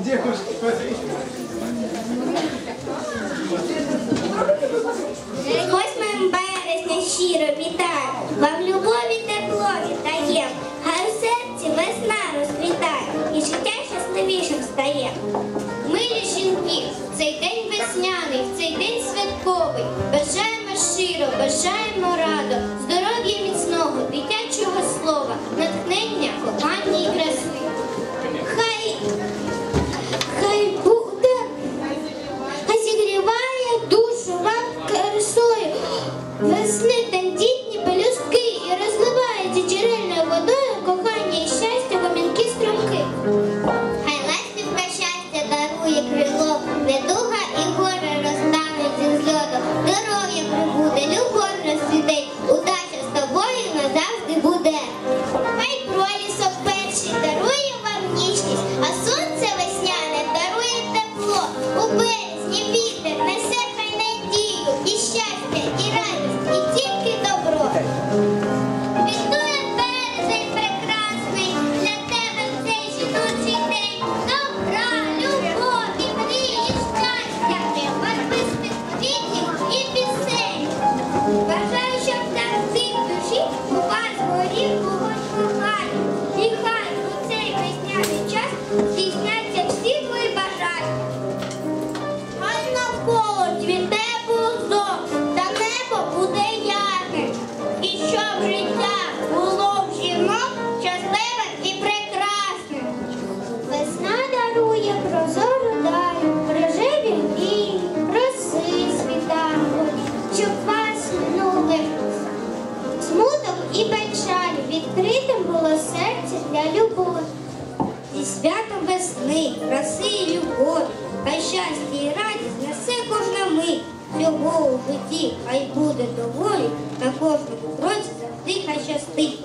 Где кошки? здоровий. Бажаємо щиро, бажаємо радо, здоров'я міцного, дитячого слова, натхнення, кохання і краси. Хай хай буде, хай зігріває душу вам красою. Весни. для любові. Зі святом весни, краси і любові, хай щастя і радість несе кожна мить. Всього у житті, хай буде доволі, на кожному кроці завжди хай щастить.